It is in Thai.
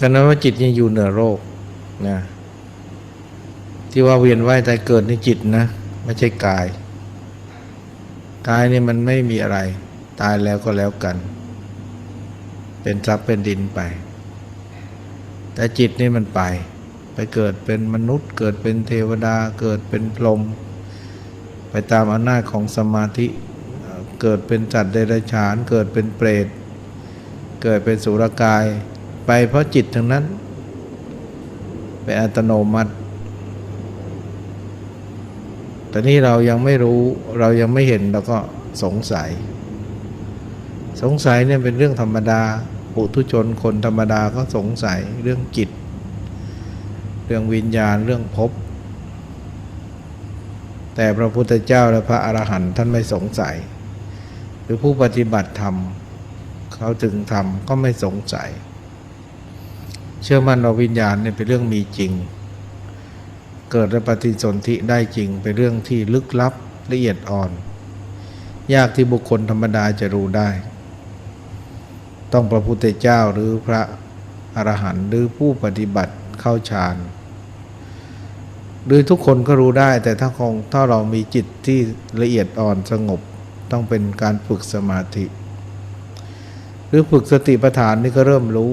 ดังนั้นว่าจิตนี่อยู่เหนือโรคนะที่ว่าเวียนว่ายตายเกิดในจิตนะไม่ใช่กาย กายนี่มันไม่มีอะไร ตายแล้วก็แล้วกัน เป็นทรัพย์เป็นดินไป แต่จิตนี่มันไป ไปเกิดเป็นมนุษย์ เกิดเป็นเทวดาเกิดเป็นพรหมไปตามอำนาจของสมาธิเอ่อเกิดเป็นจัดเดรัจฉาน เกิดเป็นเปรต เกิดเป็นสุรกาย ไปเพราะจิตทั้งนั้น เป็นอัตโนมัติ แต่นี่เรายังไม่รู้เรายังไม่เห็นเราก็สงสัย สงสัยเนี่ยเป็นเรื่องธรรมดาปุถุชนคนธรรมดาก็สงสัยเรื่องจิต เรื่องวิญญาณเรื่องภพแต่พระพุทธเจ้าและพระอรหันต์ท่านไม่สงสัย หรือผู้ปฏิบัติธรรมเขาถึงทำก็ไม่สงสัย เชื่อมั่นว่าวิญญาณเนี่ยเป็นเรื่องมีจริง เกิดและปฏิสนธิได้จริงเป็นเรื่องที่ลึกลับละเอียดอ่อน ยากที่บุคคลธรรมดาจะรู้ได้ ต้องพระพุทธเจ้าหรือพระอรหันต์หรือผู้ปฏิบัติเข้าฌานหรือทุกคนก็รู้ได้ แต่ถ้าคงถ้าเรามีจิตที่ละเอียดอ่อนสงบ ต้องเป็นการฝึกสมาธิ หรือฝึกสติปัฏฐานนี่ก็เริ่มรู้